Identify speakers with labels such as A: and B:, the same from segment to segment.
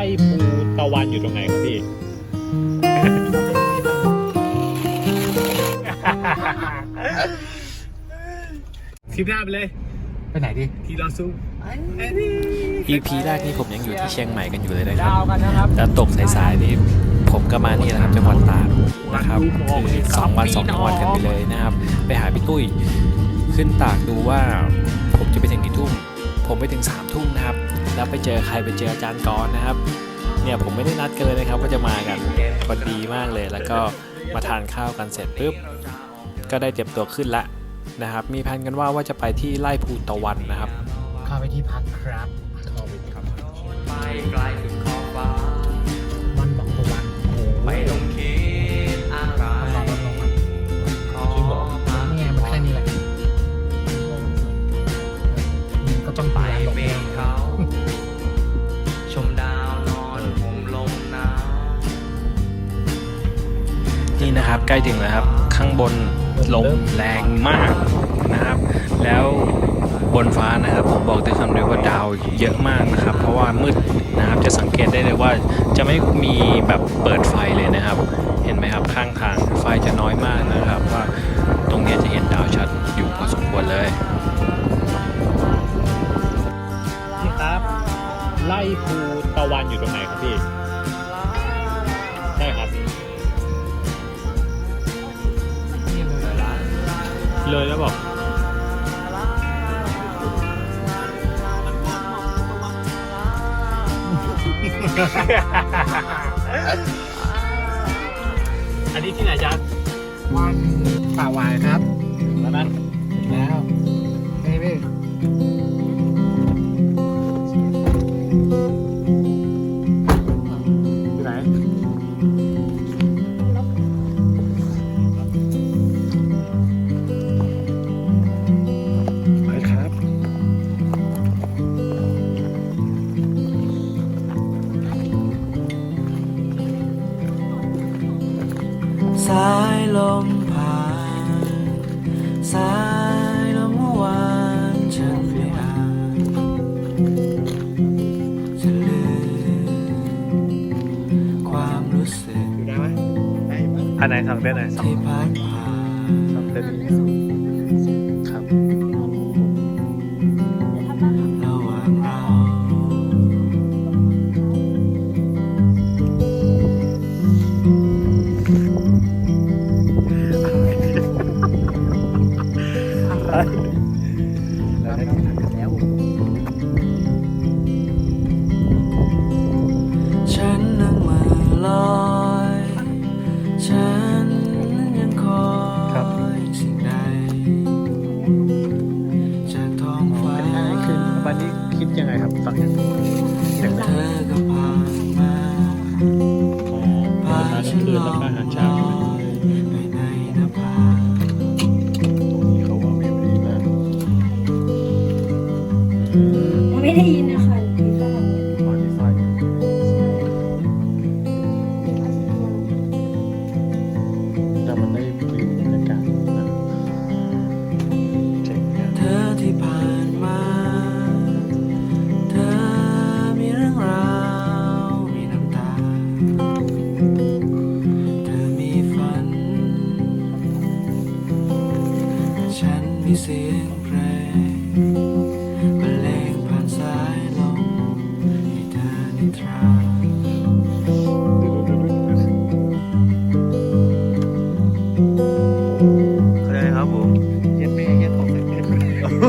A: ล่ภูตะวันอยู่ตรงไหนครับพี่ คลิปหน้าไปเลย
B: ไปไหนดิ
A: ทีเราสู้
C: EP แรกนี่ผมยังอยู่ที่เชียงใหม่กันอยู่เลยนะครับ
B: ดาวกันนะครับ
C: แล้วตกสายๆนี่ผมก็มานี่แหละครับจังหวัดตากนะครับคือสองวันสองจังหวัดกันไปเลยนะครับ ไปหาพี่ตุ้ยขึ้นตากดูว่า ผมจะไปถึงกี่ทุ่มผมไปถึง3ามทุ่มนะครับ แล้วไปเจอใครไปเจออาจารย์กรนะครับ เนี่ยผมไม่ได้นัดกันเลยนะครับว่าจะมากันพอดีมากเลย แล้วก็มาทานข้าวกันเสร็จปุ๊บ ก็ได้เตรียมตัวขึ้นละนะครับ มีแผนกันว่าว่าจะไปที่ไร่ภูตะวันนะครับ
B: เข้าไปที่พักครับ
D: ไปไกลสุด
B: นี่นะครั
D: บ
C: ใกล้ถึงแล้วครับ ข้างบนลมแรงมากนะครับ แล้วบนฟ้านะครับผมบอกได้คำเดียวว่าดาวเยอะมากนะครับ เพราะว่ามืดนะครับจะสังเกตได้เลยว่าจะไม่มีแบบเปิดไฟเลยนะครับ เห็นไหมครับข้างทางไฟจะน้อยมากนะครับ ว่าตรงนี้จะเห็นดาวชัดอยู่พอสมควรเลย
A: พี่ครับ ไล่ภูตะวันอยู่ตรงไหนครับพี่
B: เลย
A: แล้วบอกอันนี้ที่ไหนจ๊ะ
B: วันป่าวายครับ
A: แล้วนั้น
B: แล้วนี่พี่
D: อันไห
A: นสั่งเต้นไหนสั่ง
D: ที่พัดผ่าน
A: สั่งเต้นครับ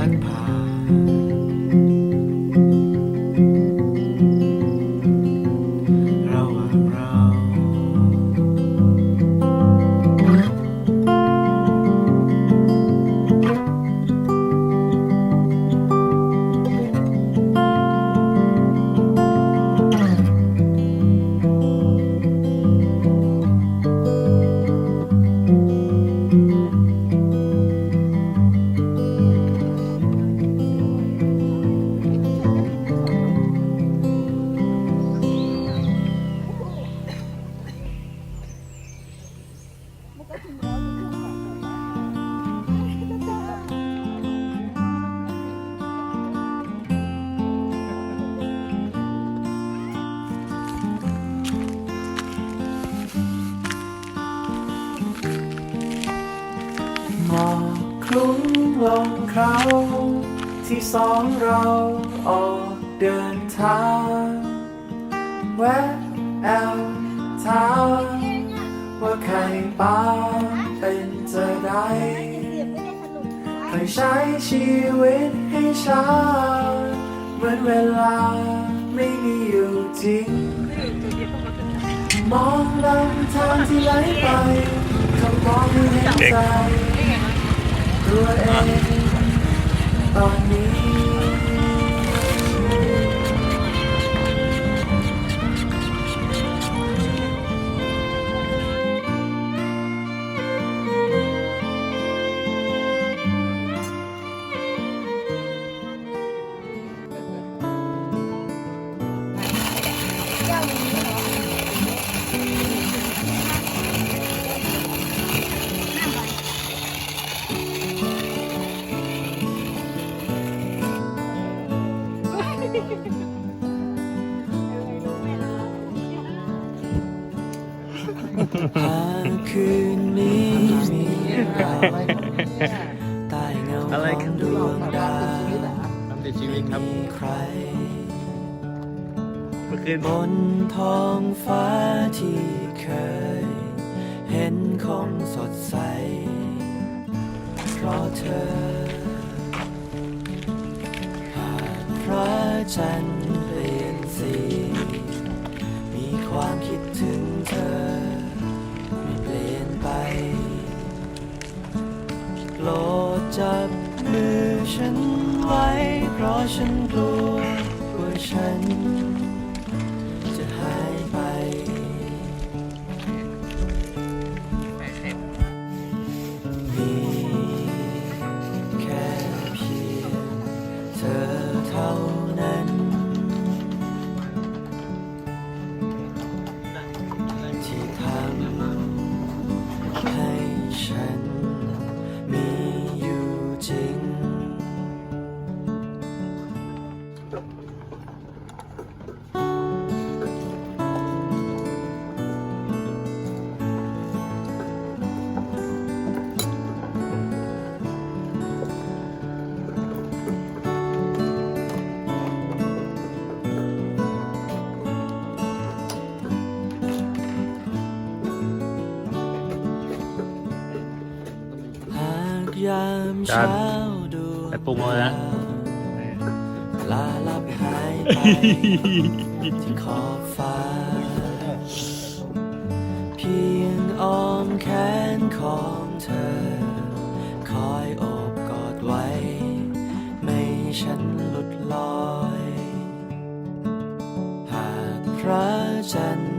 B: Magpie. ล
D: งเขา
E: ที่
D: สองเราออกเดินทางแวะแอลทาว่าใครป้าเป็นจะได้เคยใช้ชีวิตให้ช้าเหมือนเวลาไม่มีอยู่จริง มองลำทางที่ไหลไปก็มองไม่เห็นใจตัวเอง ตอนนี้ ใต้เงาของดวงดาว
A: ทำแต่ชีวิตครับ
D: มีใคร
A: เมื่อคืน
D: บนท้องฟ้าที่เคย เห็นคงสดใส เพราะเธอหากพระจันทร์เปลี่ยนสี มีความคิด จับมือฉันไว้ เพราะฉันกลัวว่าฉันากยามเช้าดู
A: ไปปรุงเอานะ
D: ลาลับหายไปที่ขอบฟ้า เพียงอ้อมแขนของเธอ คอยโอบกอดไว้ ไม่ให้ฉันหลุดลอย หากพระจันทร์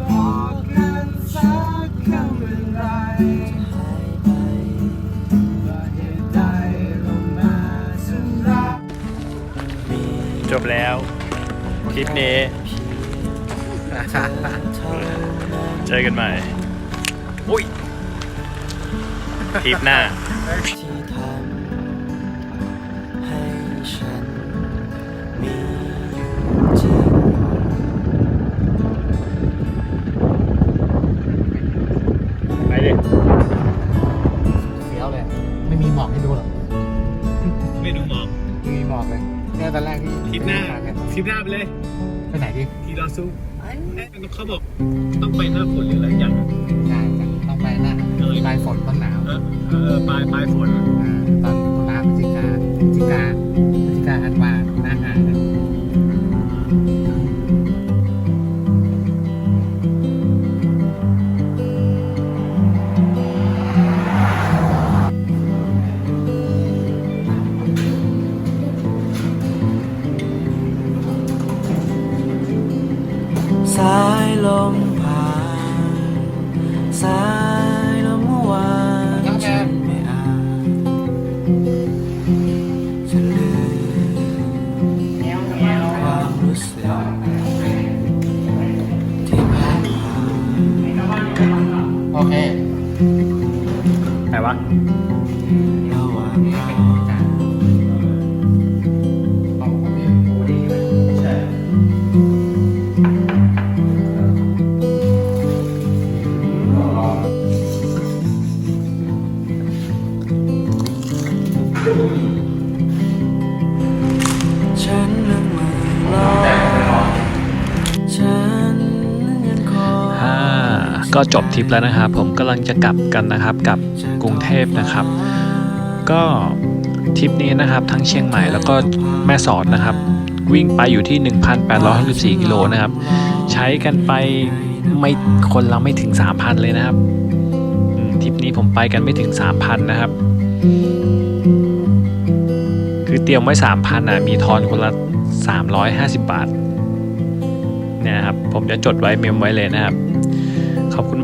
D: บอกกันสักคำเป็นไรหายไปว่าเหตุใดลงมาฉันรักมี
A: จบแล้วคลิปนี้
D: เท่านั้น
A: เจอกันใหม่ อุ้ยคลิปหน้า
B: เลยเนี่ยตอนแรกที่
A: คลิปหน้า
B: ไป
A: คลิปหน้าไปเลย
B: ไหนดิ
A: ทีเราซูเอ๊ะเขาบอกต้องไปหน้าฝนหรืออะไรอย่าง
B: ใช่จ้ะต้องไปหน้า
A: เออ
B: ปลายฝนต้นหนาว
A: เออเออปลายปลายฝน
B: อ่าตอนตุลาพฤศจิกาพฤศจิกาพฤศจิกาธันวาหน้าหนาว
C: ก็จบทริปแล้วนะครับ ผมกำลังจะกลับกันนะครับกับกรุงเทพนะครับ ก็ทริปนี้นะครับทั้งเชียงใหม่แล้วก็แม่สอดนะครับ วิ่งไปอยู่ที่ 1,864กิโลนะครับ ใช้กันไปไม่คนเราไม่ถึง 3,000 เลยนะครับทริปนี้ผมไปกันไม่ถึง 3,000 นะครับ คือเตรียมไว้ 3,000อะมีทอนคนละ 350 บาทเนี่ยครับ ผมจะจดไว้เมมไว้เลยนะครับ ขอบคุณ